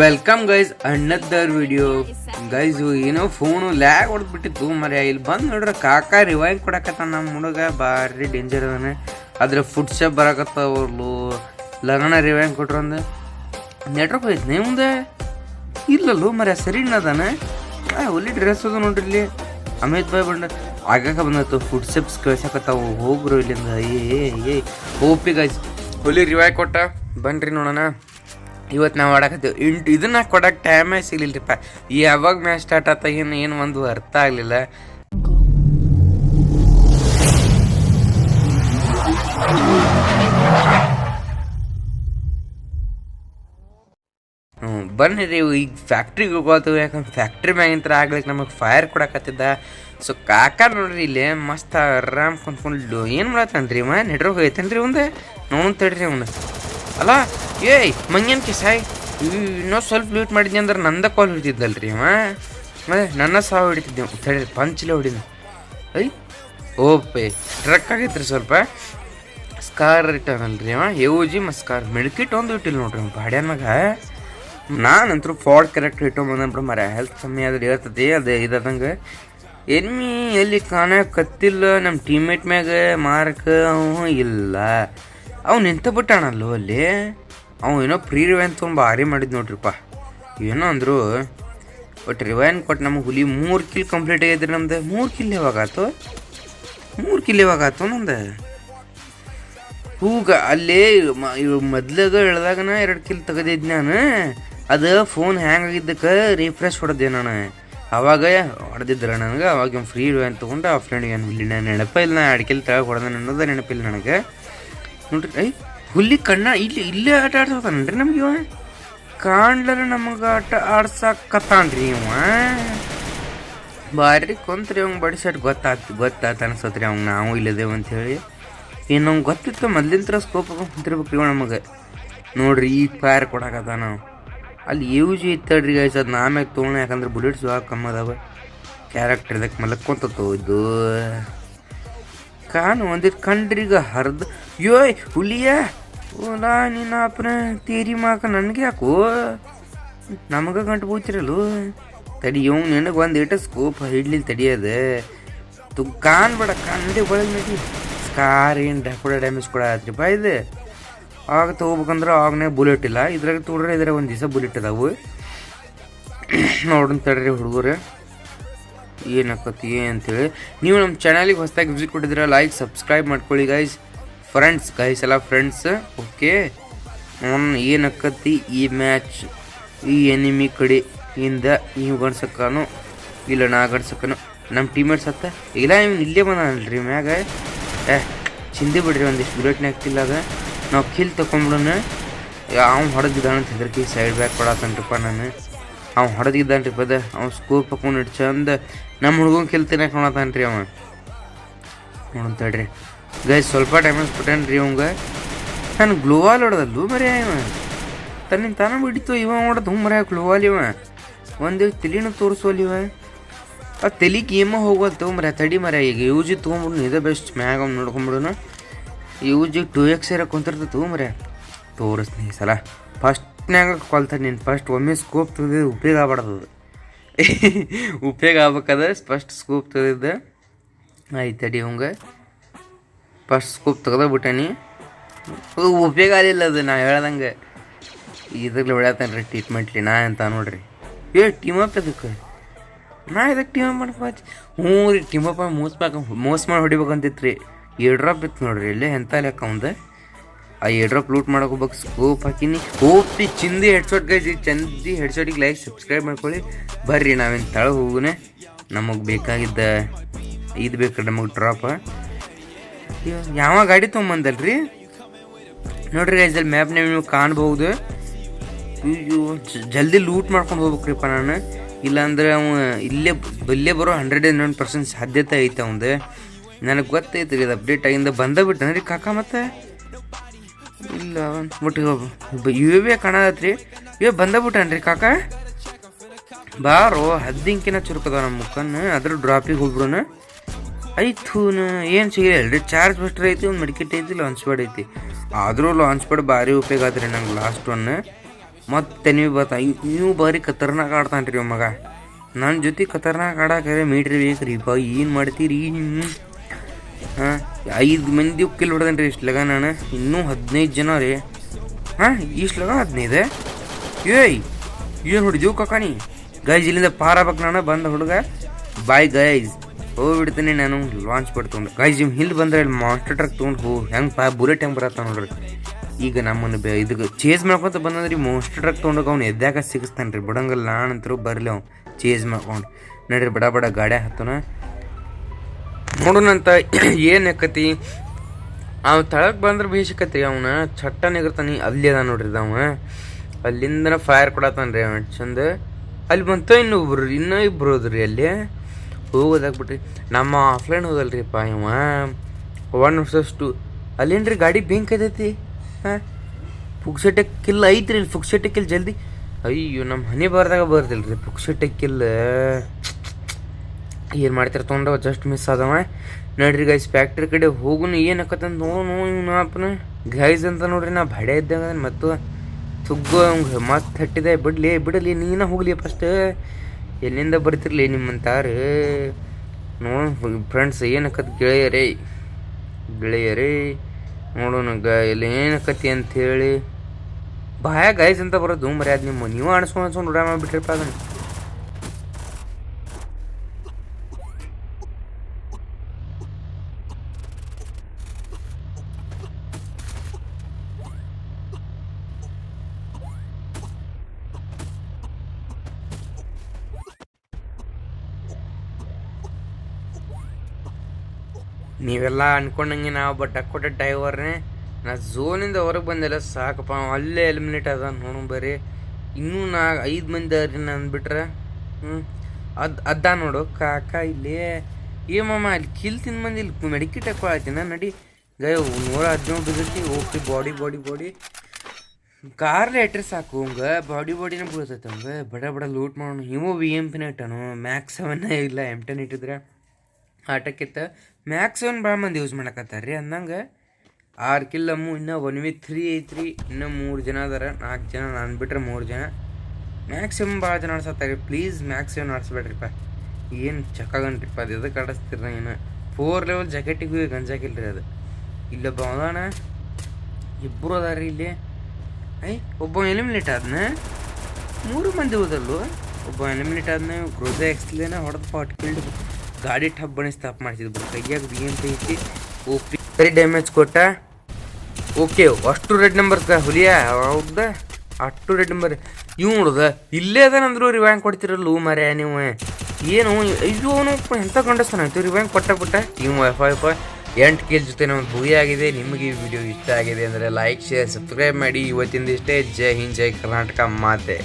Welcome guys ಅಣ್ಣದ್ದಾರ್ video guys ಏನೋ phone lag ಹೊಡೆದ್ಬಿಟ್ಟಿತ್ತು. ಮರ್ಯ ಇಲ್ಲಿ ಬಂದು ನೋಡ್ರಿ ಕಾಕ ರಿವೈವ್ ಕೊಡಕತ್ತ ನಮ್ಮ ಹುಡುಗ. ಭಾರಿ ಡೇಂಜರ್ ಅದಾನೆ ಆದ್ರೆ ಫುಡ್ ಶೇಪ್ ಬರಕತ್ತ ಅವ್ರು ಲಗಣ ರಿವೈವ್ ಕೊಟ್ರು ಅಂದ. ನೆಟ್ವರ್ಕ್ ಹೋಯ್ತು ನೀವು ಮುಂದೆ ಇಲ್ಲಲ್ಲೂ ಮರ್ಯ ಸರಿ ಅದಾನೆ. ಒಳ್ಳೆ ಡ್ರೆಸ್ ಅದ ನೋಡ್ರಿ ಇಲ್ಲಿ. ಅಮಿತ್ ಬಾಯ್ ಬಂಡ ಆಗಾಕ ಬಂದತ್ತು ಫುಡ್ ಸ್ಟೆಪ್ಸ್ ಕಳ್ಸಕತ್ತಾವು ಹೋಗ್ರು ಇಲ್ಲಿಂದ. ಏ ಏ ಓಪಿ ಗೈಸ್ ಹುಲಿ ರಿವೈವ್ ಕೊಟ್ಟ. ಬನ್ರಿ ನೋಡೋಣ. ಇವತ್ತು ನಾವು ಆಡಕತ್ತೀವಿ. ಇಂಟು ಇದನ್ನ ಕೊಡಕ್ಕೆ ಟೈಮೇ ಸಿಗ್ಲಿಲ್ಲರಿಪ್ಪ ಯಾವಾಗ ಮ್ಯಾಚ್ ಸ್ಟಾರ್ಟ್ ಆತ ಏನು ಏನು ಒಂದು ಅರ್ಥ ಆಗಲಿಲ್ಲ. ಹ್ಞೂ ಬನ್ನಿ ರೀ ಈಗ ಫ್ಯಾಕ್ಟ್ರಿಗೆ ಹೋಗೋದು, ಯಾಕಂದ್ರೆ ಫ್ಯಾಕ್ಟ್ರಿ ಮ್ಯಾಗಿಂತ್ರ ಆಗ್ಲಿಕ್ಕೆ ನಮಗೆ ಫೈರ್ ಕೊಡಕತ್ತಿದ್ದ. ಸೊ ಕಾಕ ನೋಡ್ರಿ, ಇಲ್ಲಿ ಮಸ್ತ್ ಆರಾಮ್ ಕುಂತ್ಕೊಂಡು ಏನು ಮಾಡತ್ತನ್ರಿ ಮಾ ನೆಟ್ವರ್ಕ್ ಹೋಯ್ತೇನ್ರಿ ಒಂದು ನೋಡ್ತೇಳ್ರಿ ಅವ್ನು. ಅಲ್ಲ? ಏಯ್ ಮಂಗೇನ್ ಕಿಸಾಯ್ ಇನ್ನೂ ಸ್ವಲ್ಪ ಲೂಟ್ ಮಾಡಿದ್ನಿ ಅಂದ್ರೆ ನಂದ ಕಾಲ್ ಹಿಡಿತಿದ್ದಲ್ರಿ ಅವ. ಮತ್ತೆ ನನ್ನ ಸಾವು ಹಿಡಿತಿದ್ದೆ. ತಡಿ ಪಂಚಲ ಹೊಡಿದ ಐ, ಓಪೆ. ಟ್ರಕ್ ಆಗೈತ್ರಿ ಸ್ವಲ್ಪ. ಸ್ಕಾರ್ ಇಟ್ಟಾನಲ್ರಿ ಅವ. ಯು ಜಿ ಮತ್ತು ಸ್ಕಾರ್ ಮೆಡ್ಕಿಟ್ ಒಂದು ಇಟ್ಟಿಲ್ಲ ನೋಡ್ರಿ ಅವ್ನು ಬಾಡ್ಯಾನ ಮಗ. ನಾನಂತರೂ ಫಾಡ್ ಕರೆಕ್ಟ್ ಇಟ್ಟೊಂಬಂದ್ಬಿಡು ಮರ ಹೆಲ್ತ್ ಕಮ್ಮಿ ಆದ್ರೆ ಇರ್ತತಿ ಅದು ಇದಂಗೆ ಎನ್ಮಿ ಎಲ್ಲಿ ಕಾಣಕತ್ತಿಲ್ಲ ನಮ್ಮ ಟೀಮೇಟ್ ಮ್ಯಾಗ ಮಾರ್ಕ್ ಅವ ಇಲ್ಲ. ಅವ್ ನಿಂತ ಬಿಟ್ಟಾಣಲ್ಲೋ ಅಲ್ಲಿ? ಅವ ಏನೋ ಫ್ರೀ ರಿವೈನ್ ತೊಗೊಂಡು ಭಾರಿ ಮಾಡಿದ್ ನೋಡ್ರಿಪ್ಪ. ಏನೋ ಅಂದ್ರು ಬಟ್ ರಿವೈನ್ ಕೊಟ್ಟು ನಮಗೆ ಹುಲಿ ಮೂರು ಕಿಲ್ ಕಂಪ್ಲೀಟ್ ಆಗಿದ್ರಿ ನಮ್ದು ಮೂರು ಕಿಲ್ ಯಾವಾಗ ಆತು? ಮೂರು ಕಿಲ್ ಯಾವಾಗ ಆತು ನಂದು? ಹೂಗ, ಅಲ್ಲೇ ಮೊದ್ಲಾಗ ಹೇಳ್ದಾಗನ ಎರಡು ಕಿಲ್ ತೆಗೆದಿದ್ದು ನಾನು. ಅದು ಫೋನ್ ಹ್ಯಾಂಗ್ ಆಗಿದ್ದಕ್ಕೆ ರಿಫ್ರೆಶ್ ಹೊಡೆದೆ ನಾನು. ಅವಾಗ ಹೊಡೆದಿದ್ರ ನನಗೆ, ಅವಾಗ ಫ್ರೀ ಅಂತ ತೊಗೊಂಡು ಆ ಫ್ರೆಂಡ್ಗೆ ಏನು ಹುಲ್ಲಿ ನಾನು ನೆನಪ ಇಲ್ಲ ನಾ ಎರಡು ಕಿಲ್ ತೆಳಗೆ ಹೊಡೆದ ಅನ್ನೋದು ನೆನಪಿಲ್ಲ ನನಗೆ. ನೋಡ್ರಿ ಐ ಹುಲ್ಲಿ ಕಣ್ಣ, ಇಲ್ಲಿ, ಇಲ್ಲೇ ಆಟ ಆಡ್ಸೋತಾನ್ರಿ ನಮ್ಗೆ ಇವ? ಕಾಣ್ಲರ ನಮಗೆ ಆಟ ಆಡ್ಸಕತ್ತಾನ್ರಿ ಇವ. ಬಾರಿ ಕೊಂತ್ರಿ ಅವ್ನು ಬಡಿಸಟ್ ಗೊತ್ತಾತ್, ಗೊತ್ತಾತ ಅನ್ಸತ್ರಿ ಅವ್ನು, ನಾವು ಇಲ್ಲದೇವು ಅಂತ ಹೇಳಿ. ಏನು ನಮ್ಗೆ ಗೊತ್ತಿತ್ತು ಮೊದ್ಲಿಂತ್ರ ಸ್ಕೋಪ್ ಕುಂತಿರ್ಬೇಕು ಇವ ನಮಗೆ. ನೋಡ್ರಿ ಈಗ ಫೈರ್ ಕೊಡಕತ್ತ ನಾವು ಅಲ್ಲಿ ಯು ಜಿ ಇತ್ತಡ್ರಿ ಗೈಸ್ ಅದು ನಾಮ್ಯಾಗ ತೊಗೊಳ ಯಾಕಂದ್ರೆ ಬುಲೆಟ್ಸ್ ಭಾಳ ಕಮ್ಮಿ ಕ್ಯಾರೆಕ್ಟರ್ ಇದಕ್ಕೆ ಮಲಕ್ಕೊಂತತ್ತು ಇದು. ಕಾನು ಒಂದಿಟ್ಟು ಕಂಡ್ರಿಗ ಹರ್ದು. ಯೋಯ್, ಹುಲಿಯ? ಓಲಾ ನಿನ್ನ ಅಪ್ಪನ ತೀರಿ ಮಾಕ ನನಗೆ ಯಾಕೋ? ನಮಗೆ ಗಂಟು ಬೂಚಿರಲು ತಡಿ ಇವ್ ನಿನಗೆ ಒಂದು ಇಟ ಸ್ಕೋಪ್ ಹಿಡ್ಲಿ ತಡಿಯೋದು ತು ಕಾನ್ ಬೇಡ ಕಂಡಿ ಒಳಗೆ ನಡಿ. ಸ್ಕಾರ್ ಏನು ಕೂಡ ಡ್ಯಾಮೇಜ್ ಕೂಡ ಆತ್ರಿಪ್ಪ ಇದು. ಆಗ ತೊಗೋಬೇಕಂದ್ರೆ ಆಗನೇ ಬುಲೆಟ್ ಇಲ್ಲ. ಇದ್ರಾಗ ತೋಡ್ರೆ ಇದ್ರಾಗ ಒಂದು ದಿವಸ ಬುಲೆಟ್ ಅದಾವು. ನೋಡೋಣ ತಡ್ರಿ ಹುಡುಗರು. ಏನಾಕತಿ ಅಂತೇಳಿ. ನೀವು ನಮ್ಮ ಚಾನಲಿಗೆ ಹೊಸದಾಗಿ ವಿಸಿಟ್ ಕೊಟ್ಟಿದ್ರೆ ಲೈಕ್ ಸಬ್ಸ್ಕ್ರೈಬ್ ಮಾಡ್ಕೊಳ್ಳಿ ಗೈಸ್ ಫ್ರೆಂಡ್ಸ್ ಗೈಸ್ ಎಲ್ಲ ಫ್ರೆಂಡ್ಸ್ ಓಕೆ ನಾನು ಏನಕ್ಕತಿ ಈ ಮ್ಯಾಚ್ ಈ ಎನಿಮಿ ಕಡೆ ಇಂದ ನೀವು ಗಣ್ಸಕ್ಕನು ಇಲ್ಲ ನಾ ಗಣಸಕ್ಕನು ನಮ್ಮ ಟೀಮೇಟ್ಸ್ ಹತ್ತ ಇಲ್ಲ, ಇವ್ನು ಇಲ್ಲೇ ಬಂದಲ್ರಿ ಮ್ಯಾಗ. ಏ ಚಿಂದಿ ಬಿಡ್ರಿ, ಒಂದಿಷ್ಟು ಬುಲೆಟ್ನ ಅದ ನಾವು ಕಿಲ್ ತೊಗೊಂಬಿಡೋಣ ಅವ್ನು ಹೊಡೆದಿದ್ದಾನಂತ ಹೆದರ್ಕಿ ಸೈಡ್ ಬ್ಯಾಕ್ ಕೊಡತ್ತಂಟ್ರಪ್ಪ ನಾನು. ಅವ್ನು ಹೊಡೆದಿದ್ದಾನ್ರಿ ಪದ. ಅವ್ನು ಸ್ಕೂಪ್ ಹಾಕೊಂಡು ಇಟ್ಟು ಚಂದ ನಮ್ಮ ಹುಡುಗನ ಕಿಲ್ ತಿನ್ನಕ್ಕೆ ರೀ ಅವ. ನೋಡೋಣ ಗೈ ಗೈಸ್ ಸ್ವಲ್ಪ ಡ್ಯಾಮೇಜ್ ಕೊಟ್ಟೇನ್ರಿ ಅವಂಗ ನಾನು ಗ್ಲೋವಾಲ್ ಹೊಡೆದಲ್ಲು ಮರ್ಯ ಇವ. ತನ್ನಿಂದ ತಾನೇ ಬಿಡಿತು ಇವ ಹೊಡೆದು ಹ್ಞೂ ಗ್ಲೋವಾಲ್ ಇವ. ಒಂದು ತಲೆನೂ ತೋರಿಸೋಲ್ ಇವ. ಆ ತಲೆಗೆ ಏಮ ಹೋಗೋದು ತೊಗೊಂಬರ ತಡಿ ಮರ ಈಗ ಯು ಜಿ ತೊಗೊಂಬಿಡು ಇದೇ ಬೆಸ್ಟ್ ಮ್ಯಾಗ ಅವ್ನು ನೋಡ್ಕೊಂಬಿಡೋನು ಯು ಜಿ ಟೂ ಎಕ್ಸ್ ಇರೋ ಕುಂತಿರ್ತ ತೊಗೊಂಬರ ತೋರಿಸ್ತೀನಿ ಈ ಸಲ. ಫಸ್ಟ್ನ್ಯಾಗ ಕೊಲ್ತಾನ ನೀನು ಫಸ್ಟ್ ಒಮ್ಮೆ ಸ್ಕೋಪ್ ತೆಗೆದು ಉಪಯೋಗ ಆಗ್ಬಾರ್ದು ಅದು. ಉಪಯೋಗ ಆಗ್ಬೇಕಾದ್ರೆ ಫಸ್ಟ್ ಸ್ಕೋಪ್ ತೆಗೆದಿದ್ದೆ ಆಯ್ತು ಅಡಿ ಅವಂಗ ಫಸ್ಟ್ ಸ್ಕೋಪ್ ತೆಗೆದ ಬಿಟ್ಟಾನಿ. ಉಪಯೋಗ ಆಗಲಿಲ್ಲ ಅದು, ನಾ ಹೇಳ್ದಂಗೆ. ಇದ್ರಲ್ಲಿ ಹೊಡ್ಯಾತಾನೆ ರೀ ಟ್ರೀಟ್ಮೆಂಟ್ಲಿ ನಾ ಅಂತ ನೋಡ್ರಿ. ಏ ಟೀಮ್ ಅಪ್ ಅದಕ್ಕೆ ನಾ ಇದಕ್ಕೆ ಟೀಮ್ ಅಪ್ ಮಾಡ್ಕೋತಿ ಹ್ಞೂ ರೀ ಟೀಮ್ ಅಪ್ ಮೋಸ ಬೇಕು ಮೋಸ ಮಾಡಿ ಹೊಡಿಬೇಕಂತಿತ್ತು ರೀ ಏಳು ಡ್ರಾಪ್ ಇತ್ತು ನೋಡ್ರಿ, ಇಲ್ಲೇ ಎಂಥ ಲೆಕ್ಕ ಅವಂದ? ಆ ಎಡ್ರಾಪ್ ಡ್ರಾಪ್ ಲೂಟ್ ಮಾಡಕ್ ಹೋಗ್ಬೇಕು. ಸ್ಕೋಪ್ ಹಾಕಿನಿ. ಹೋಗ್ತಿ ಚಿಂದಿ ಹೆಡ್ಶಾಟ್ ಗೈಸ್ ಈ ಚಂದಿ ಹೆಡ್ಶಾಟಿಗೆ ಲೈಕ್ ಸಬ್ಸ್ಕ್ರೈಬ್ ಮಾಡ್ಕೊಳ್ಳಿ. ಬರ್ರಿ, ನಾವೇನು ತಳ ಹೋಗುನೆ. ನಮಗೆ ಬೇಕಾಗಿದ್ದ ಇದು ಬೇಕು ನಮಗೆ ಡ್ರಾಪ್ ಯಾವ ಗಾಡಿ ತೊಗೊಂಬಂದಲ್ರಿ? ನೋಡ್ರಿ ಗೈಸ್ ಅಲ್ಲಿ ಮ್ಯಾಪ್ನಾಗ ನೀವು ಕಾಣ್ಬಹುದು. ಜಲ್ದಿ ಲೂಟ್ ಮಾಡ್ಕೊಂಡು ಹೋಗ್ಬೇಕ್ರಿಪ್ಪ ನಾನು. ಇಲ್ಲಾಂದ್ರೆ ಅವ ಇಲ್ಲೇ ಬಲ್ಲೇ ಬರೋ ಹಂಡ್ರೆಡ್ ಆ್ಯಂಡ್ ಒನ್ ಪರ್ಸೆಂಟ್ ಸಾಧ್ಯತೆ ಐತೆ ಅವಂದು. ನನಗೆ ಗೊತ್ತೈತೆ ರೀ ಅದು ಅಪ್ಡೇಟ್ ಆಗಿಂದ ಬಂದ ರೀ ಕಾಕ ಮತ್ತೆ? ಇಲ್ಲ. ಒಟ್ಟು ಇವೇ ಕಾಣತ್ರಿ ಇವೆ ಬಂದ ಕಾಕ. ಬಾರೋ, ಹದ್ದಿಂಕಿನ ಚುರುಕದ ನಮ್ಮ ಮುಖನ್ನ ಅದ್ರ ಡ್ರಾಪಿಗೆ ಹೋಗ್ಬಿಡೋಣ. ಐತು ಏನು ಸಿಗಲಿ ಅಲ್ರಿ? ಚಾರ್ಜ್ ಬಸ್ಟರ್ ಐತಿ, ಒಂದು ಮೆಡಿಕೆಟ್ ಐತಿ ಲಾಂಚ್ ಪ್ಯಾಡ್ ಐತಿ. ಆದರೂ ಲಾಂಚ್ ಪ್ಯಾಡ್ ಭಾರಿ ಉಪಯೋಗ ಆದ್ರಿ ನಂಗೆ ಲಾಸ್ಟ್ ಒನ್ ಮತ್ತೆ ನೀವು ಬರ್ತಾ ನೀವು ಬಾರಿ ಖತರ್ನಾಕ್ ಆಡ್ತಾನೆ ಮಗ. ನನ್ನ ಜೊತೆ ಖತರ್ನಾಕ್ ಆಡಕ್ಕೆ ಮೀಟ್ರಿ ಬೇಕ್ರಿ, ಬಾ ಏನು ಮಾಡ್ತೀರಿ? ಹಾಂ? ಐದು ಮಂದಿ ಕಿಲ್ ಹೊಡೆದನ್ ರೀ ಇಷ್ಟು ಲಗ ನಾನು? ಇನ್ನೂ ಹದಿನೈದು ಜನ ರೀ. ಹಾಂ, ಇಷ್ಟು ಲಗ ಹದಿನೈದು? ಏಯ್, ಏನು ಹೊಡಿದೀವು ಕಕಾಣಿ ಗೈಜ್ ಇಲ್ಲಿಂದ ಪಾರಾಬೇಕು ನಾನು, ಬಂದ ಹುಡುಗ. ಬಾಯ್ ಗೈಜ್ ಹೋಗ್ಬಿಡ್ತೀನಿ ನಾನು ಲಾಂಚ್ ಪಡ್ ತೊಗೊಂಡು. ಗೈಜ್ ನಿಮ್ಮ ಇಲ್ಲಿ ಬಂದ್ರೆ ಇಲ್ಲಿ ಮಾಸ್ಟರ್ ಟ್ರಕ್ ತೊಗೊಂಡು ಹೋ, ಹೆಂಗೆ ಪಾ ಬುಲೆಟ್ ಹೆಂಗೆ ಬರತ್ತ ನೋಡ್ರಿ. ಈಗ ನಮ್ಮನ್ನು ಇದು ಇದಕ್ಕೆ ಚೇಸ್ ಮಾಡ್ಕೊತ ರೀ ಮಾಸ್ಟರ್ ಟ್ರಕ್ ತೊಗೊಂಡೋಗಿ ಅವ್ನು ಎದ್ದಾಗ ಸಿಗಿಸ್ತಾನೆ ರೀ ಬಿಡಂಗಲ್ಲ, ನಾನಂತರೂ ಬರಲಿ ಅವ್ನು. ಚೇಸ್ ಮಾಡ್ಕೊಂಡು. ನಡ್ರಿ, ಬಡ ಬಡ ಗಾಡಿ ಹತ್ತನ. ನೋಡೋಣಂತ ಏನು ಯಾಕತಿ ಅವ ತಳಕ್ಕೆ ಬಂದ್ರೆ ಬೇಸಿಕತ್ರಿ ಅವನ ಚಟ್ಟ ನಿಗಿರ್ತಾನೆ ಅಲ್ಲಿ ಅದ ನೋಡ್ರಿ ಅವ ಅಲ್ಲಿಂದ ಫೈರ್ ಕೊಡತ್ತಾನ ರೀ ಅವನ, ಚಂದ. ಅಲ್ಲಿ ಬಂತ ಇನ್ನೊಬ್ರು, ಇನ್ನೂ ಇಬ್ರು ಹೋದ್ರಿ ಅಲ್ಲಿ. ಹೋಗೋದಾಗ್ಬಿಟ್ರಿ ನಮ್ಮ ಆಫ್ಲೈನ್ ಹೋದಲ್ರಿಪ್ಪ ಇವ. ಒನ್ ವರ್ಸಸ್ ಟು ಅಲ್ಲೇನ್ರಿ ಗಾಡಿ ಬೆಂಕ್ ಐತೈತಿ ಹಾಂ? ಪುಕ್ಸೆಟ್ಟೆ ಕಿಲ್ ಐತ್ರಿ ಇಲ್ಲಿ ಪುಕ್ಸೆಟ್ಟೆ ಕಿಲ್ ಜಲ್ದಿ. ಅಯ್ಯೋ ನಮ್ಮ ಹನಿ ಬಾರ್ದಾಗ ಬರ್ದಿಲ್ರಿ ಪುಕ್ಸೆಟ್ಟೆ ಕಿಲ್ ಏನು ಮಾಡ್ತಾರೆ ತೊಗೊಂಡವ ಜಸ್ಟ್ ಮಿಸ್ ಆದವ. ನೋಡ್ರಿ ಗೈಸ್ ಫ್ಯಾಕ್ಟ್ರಿ ಕಡೆ ಹೋಗುನು ಏನಕ್ಕಂತ ನೋವು ಇವ್ನು ಗೈಸ್ ಅಂತ ನೋಡ್ರಿ, ನಾ ಭಡೆ ಇದ್ದಂಗ ಮತ್ತು ತುಗ್ಗು ಅವ್ಗೆ ಮಸ್ತ್ ಹಟ್ಟಿದೆ. ಬಿಡ್ಲಿ, ಬಿಡಲಿ, ನೀನ ಹೋಗ್ಲಿ ಫಸ್ಟ್ ಎಲ್ಲಿಂದ ಬರ್ತಿರ್ಲಿ ನಿಮ್ಮಂತಾರೆ? ನೋಡು ಫ್ರೆಂಡ್ಸ್ ಏನಕ್ಕತ್ ಗೆಳೆಯರೇ. ಗೆಳೆಯರೇ, ನೋಡೋಣ ಗ ಇಲ್ಲಿ ಏನಕ್ಕತಿ ಹೇಳಿ ಬಾಯ ಗೈಸ್ ಅಂತ ಬರೋದು, ಮರ್ಯಾದ ನಿಮ್ಮ, ನೀವು ಅನ್ಸ್ಕೊಂಡು ಅನ್ಸ್ಕೊಂಡು ಉಡಾ ಮಾಡಿಬಿಟ್ರಿಪ್ಪ ಅದನ್ನು. ನೀವೆಲ್ಲ ಅನ್ಕೊಂಡಂಗೆ ನಾವು ಬಟ್ ಕೊಟ್ಟ ಡ್ರೈವರ್ನೇ, ನಾ ಝೋನಿಂದ ಹೊರಗೆ ಬಂದಿಲ್ಲ, ಸಾಕಪ್ಪ, ಅಲ್ಲೇ ಎಲಿಮಿನೇಟ್ ಅದ ನೋಡು ಬರ್ರಿ ಇನ್ನೂ ನಾ ಐದು ಮಂದಿ ಅದ್ರಿ ನಾನು ಬಿಟ್ರೆ. ಹ್ಞೂ ಅದು, ಅದ ನೋಡು, ಕಾಕ ಇಲ್ಲಿ. ಏ ಮಾಮ, ಅಲ್ಲಿ ಕಿಲ್ ತಿನ್ ಮಂದಿ, ಇಲ್ಲಿ ಮೆಡಿಕಿಟ್ ಹಾಕೊಳತ್ತೀನ ನಡಿ. ಗಯ ನೂರ ಹದಿನೇಳು ಬಿದ್ದೈತಿ, ಓಕೆ ಬಾಡಿ ಬಾಡಿ ಬಾಡಿ ಕಾರ್ಲಿ ಎಟ್ರೆ ಸಾಕು, ಹಂಗ ಬಾಡಿ ಬಾಡಿನೇ ಬೀಳ್ತೈತೆ, ಹಂಗೆ. ಬಡ ಬಡ ಲೂಟ್ ಮಾಡೋಣ. ಹಿಮೋ ವಿ ಎಂ ಪಿನ ಇಟ್ಟನು ಮ್ಯಾಕ್ಸ್ ಸೆವೆನ್ನ ಇಲ್ಲ ಎಂ ಟೆನ್ ಇಟ್ಟಿದ್ರೆ. ಆಟಕ್ಕಿತ್ತ ಮ್ಯಾಕ್ಸ್ ಒನ್ ಭಾಳ ಮಂದಿ ಯೂಸ್ ಮಾಡಕತ್ತಾರ ರೀ ಅಂದಂಗೆ ಆರು ಕಿಲ್ಲಮ್ಮು ಇನ್ನೂ ಒನ್ ವಿ ತ್ರೀ ಐತ್ರಿ. ಇನ್ನೂ ಮೂರು ಜನ ಅದಾರ. ನಾಲ್ಕು ಜನ, ನಾನು ಬಿಟ್ರೆ ಮೂರು ಜನ. ಮ್ಯಾಕ್ಸಿಮಮ್ ಭಾಳ ಜನ ಆಡ್ಸತ್ತಾರೆ ಪ್ಲೀಸ್ ಮ್ಯಾಕ್ಸಿಮಮ್ ಆಡಿಸ್ಬೇಡ್ರಿಪ್ಪ. ಏನು ಚಕ್ಕಾಗನ್ರಿಪ್ಪ ಅದು ಎದಕ್ಕೆ ಆಡಿಸ್ತೀರ ಏನು? ಫೋರ್ ಲೆವೆಲ್ ಜಾಕೆಟಿಗೂ ಗಂಜಾಕಿಲ್ರಿ ಅದು. ಇಲ್ಲೊಬ್ಬ ಅವನ ಇಬ್ಬರು ಅದಾರ ಇಲ್ಲಿ. ಐ, ಒಬ್ಬ ಎಲಿಮಿನೇಟ್ ಆದ್ನ. ಮೂರು ಮಂದಿ ಹೋದಲ್ಲು. ಒಬ್ಬ ಎಲಿಮಿನೇಟ್ ಆದ್ನ. ಕ್ರೋಸ ಎಕ್ಸ್ಲೇನ ಹೊಡೆದು ಪಾಟ್ ಕಿಲ್ಡ್ ಗಾಡಿ ಟಬ್ ಬಣಿ ಸ್ಟಾಪ್ ಮಾಡ್ತಿದ್ರು ಕೈಯಾಗ ಬಿ ಎಂ ಪಿ ಐತಿ ಓಪಿ ಸರಿ ಡ್ಯಾಮೇಜ್ ಕೊಟ್ಟ. ಓಕೆ ಅಷ್ಟು ರೆಡ್ ನಂಬರ್ಸ್ ಹುಲಿಯ, ಹೌದ? ಅಷ್ಟು ರೆಡ್ ನಂಬರ್ ಇವ್ ನೋಡುದ, ಇಲ್ಲೇ ಅದಾನಂದ್ರು ರಿವ್ಯಾಂಗ್ ಕೊಡ್ತಿರಲ್ಲ ಮರ್ಯ ನೀವು. ಏನು ಇದು ಅವನು ಎಂತ ಕಂಡಸ್ತಾನ ಆಯ್ತು ರಿವ್ಯಾಂಗ್ ಕೊಟ್ಟ ಬಿಟ್ಟ ನೀವು ಎಫ್ ಎಫ್ ಎಂಟು ಕೆ ಜೊತೆ ನಮ್ಮ ಭೂಯ ಆಗಿದೆ. ನಿಮಗೆ ಈ ವಿಡಿಯೋ ಇಷ್ಟ ಆಗಿದೆ ಅಂದರೆ ಲೈಕ್ ಶೇರ್ ಸಬ್ಸ್ಕ್ರೈಬ್ ಮಾಡಿ. ಇವತ್ತಿಂದ ಇಷ್ಟೇ. ಜೈ ಹಿಂದ್, ಜೈ ಕರ್ನಾಟಕ ಮಾತೆ.